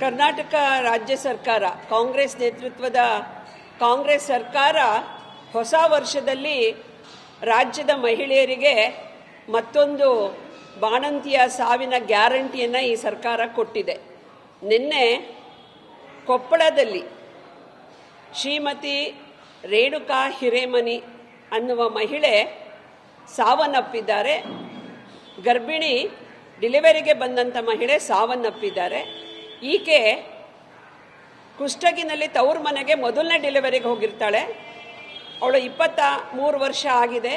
ಕರ್ನಾಟಕ ರಾಜ್ಯ ಸರ್ಕಾರ, ಕಾಂಗ್ರೆಸ್ ನೇತೃತ್ವದ ಕಾಂಗ್ರೆಸ್ ಸರ್ಕಾರ ಹೊಸ ವರ್ಷದಲ್ಲಿ ರಾಜ್ಯದ ಮಹಿಳೆಯರಿಗೆ ಮತ್ತೊಂದು ಬಾಣಂತಿಯ ಸಾವಿನ ಗ್ಯಾರಂಟಿಯನ್ನು ಈ ಸರ್ಕಾರ ಕೊಟ್ಟಿದೆ. ನಿನ್ನೆ ಕೊಪ್ಪಳದಲ್ಲಿ ಶ್ರೀಮತಿ ರೇಣುಕಾ ಹಿರೇಮನಿ ಅನ್ನುವ ಮಹಿಳೆ ಸಾವನ್ನಪ್ಪಿದ್ದಾರೆ. ಗರ್ಭಿಣಿ ಡಿಲಿವರಿಗೆ ಬಂದಂಥ ಮಹಿಳೆ ಸಾವನ್ನಪ್ಪಿದ್ದಾರೆ. ಈಕೆ ಕುಷ್ಟಗಿನಲ್ಲಿ ತವ್ರ ಮನೆಗೆ ಮೊದಲನೇ ಡೆಲಿವರಿಗೆ ಹೋಗಿರ್ತಾಳೆ. ಅವಳು ಇಪ್ಪತ್ತ ಮೂರು ವರ್ಷ ಆಗಿದೆ.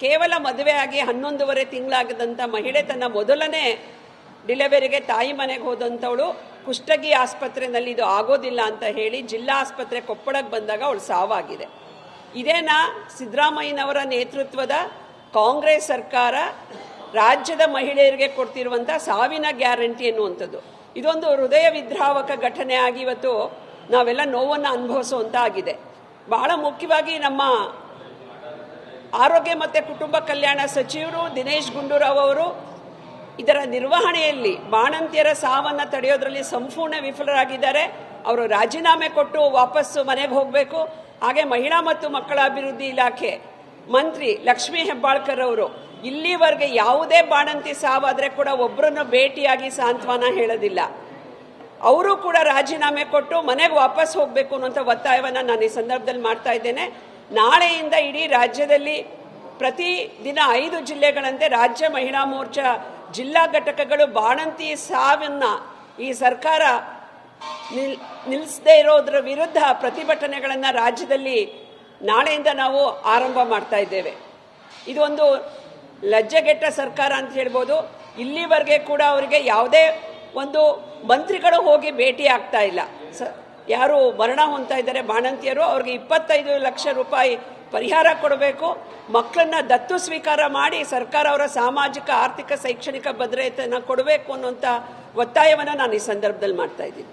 ಕೇವಲ ಮದುವೆ ಆಗಿ ಹನ್ನೊಂದುವರೆ ತಿಂಗಳಾಗದಂಥ ಮಹಿಳೆ ತನ್ನ ಮೊದಲನೇ ಡಿಲೆವರಿಗೆ ತಾಯಿ ಮನೆಗೆ ಹೋದಂಥವಳು ಕುಷ್ಟಗಿ ಆಸ್ಪತ್ರೆಯಲ್ಲಿ ಇದು ಆಗೋದಿಲ್ಲ ಅಂತ ಹೇಳಿ ಜಿಲ್ಲಾ ಆಸ್ಪತ್ರೆ ಕೊಪ್ಪಳಕ್ಕೆ ಬಂದಾಗ ಅವಳು ಸಾವಾಗಿದೆ. ಇದೇನಾ ಸಿದ್ದರಾಮಯ್ಯನವರ ನೇತೃತ್ವದ ಕಾಂಗ್ರೆಸ್ ಸರ್ಕಾರ ರಾಜ್ಯದ ಮಹಿಳೆಯರಿಗೆ ಕೊಡ್ತಿರುವಂಥ ಸಾವಿನ ಗ್ಯಾರಂಟಿ ಎನ್ನುವಂಥದ್ದು. ಇದೊಂದು ಹೃದಯ ವಿದ್ರಾವಕ ಘಟನೆ ಆಗಿ ಇವತ್ತು ನಾವೆಲ್ಲ ನೋವನ್ನು ಅನುಭವಿಸುವಂತ ಆಗಿದೆ ಬಹಳ ಮುಖ್ಯವಾಗಿ ನಮ್ಮ ಆರೋಗ್ಯ ಮತ್ತು ಕುಟುಂಬ ಕಲ್ಯಾಣ ಸಚಿವರು ದಿನೇಶ್ ಗುಂಡೂರಾವ್ ಅವರು ಇದರ ನಿರ್ವಹಣೆಯಲ್ಲಿ ಬಾಣಂತಿಯರ ಸಾವನ್ನು ತಡೆಯೋದ್ರಲ್ಲಿ ಸಂಪೂರ್ಣ ವಿಫಲರಾಗಿದ್ದಾರೆ. ಅವರು ರಾಜೀನಾಮೆ ಕೊಟ್ಟು ವಾಪಸ್ಸು ಮನೆಗೆ ಹೋಗಬೇಕು. ಹಾಗೆ ಮಹಿಳಾ ಮತ್ತು ಮಕ್ಕಳ ಅಭಿವೃದ್ಧಿ ಇಲಾಖೆ ಮಂತ್ರಿ ಲಕ್ಷ್ಮೀ ಹೆಬ್ಬಾಳ್ಕರ್ ಅವರು ಇಲ್ಲಿವರೆಗೆ ಯಾವುದೇ ಬಾಣಂತಿ ಸಾವಾದರೆ ಕೂಡ ಒಬ್ಬರನ್ನು ಭೇಟಿಯಾಗಿ ಸಾಂತ್ವನ ಹೇಳೋದಿಲ್ಲ. ಅವರು ಕೂಡ ರಾಜೀನಾಮೆ ಕೊಟ್ಟು ಮನೆಗೆ ವಾಪಸ್ ಹೋಗಬೇಕು ಅನ್ನೋಂಥ ಒತ್ತಾಯವನ್ನು ನಾನು ಈ ಸಂದರ್ಭದಲ್ಲಿ ಮಾಡ್ತಾ ಇದ್ದೇನೆ. ನಾಳೆಯಿಂದ ಇಡೀ ರಾಜ್ಯದಲ್ಲಿ ಪ್ರತಿ ದಿನ ಐದು ಜಿಲ್ಲೆಗಳಂತೆ ರಾಜ್ಯ ಮಹಿಳಾ ಮೋರ್ಚಾ ಜಿಲ್ಲಾ ಘಟಕಗಳು ಬಾಣಂತಿ ಸಾವಿನ ಈ ಸರ್ಕಾರ ನಿಲ್ ನಿಲ್ಲಿಸದೇ ಇರೋದ್ರ ವಿರುದ್ಧ ಪ್ರತಿಭಟನೆಗಳನ್ನು ರಾಜ್ಯದಲ್ಲಿ ನಾಳೆಯಿಂದ ನಾವು ಆರಂಭ ಮಾಡ್ತಾ ಇದ್ದೇವೆ. ಇದೊಂದು ಲಜ್ಜೆಗೆಟ್ಟ ಸರ್ಕಾರ ಅಂತ ಹೇಳ್ಬೋದು, ಇಲ್ಲಿವರೆಗೆ ಕೂಡ ಅವರಿಗೆ ಯಾವುದೇ ಒಂದು ಮಂತ್ರಿಗಳು ಹೋಗಿ ಭೇಟಿ ಆಗ್ತಾ ಇಲ್ಲ. ಸ, ಯಾರು ಮರಣ ಹೊಂತಾ ಇದ್ದಾರೆ, ಬಾಣಂತಿಯರು, ಅವ್ರಿಗೆ ಇಪ್ಪತ್ತೈದು ಲಕ್ಷ ರೂಪಾಯಿ ಪರಿಹಾರ ಕೊಡಬೇಕು. ಮಕ್ಕಳನ್ನ ದತ್ತು ಸ್ವೀಕಾರ ಮಾಡಿ ಸರ್ಕಾರ ಅವರ ಸಾಮಾಜಿಕ, ಆರ್ಥಿಕ, ಶೈಕ್ಷಣಿಕ ಭದ್ರತೆಯನ್ನು ಕೊಡಬೇಕು ಅನ್ನುವಂಥ ಒತ್ತಾಯವನ್ನು ನಾನು ಈ ಸಂದರ್ಭದಲ್ಲಿ ಮಾಡ್ತಾ ಇದ್ದೀನಿ.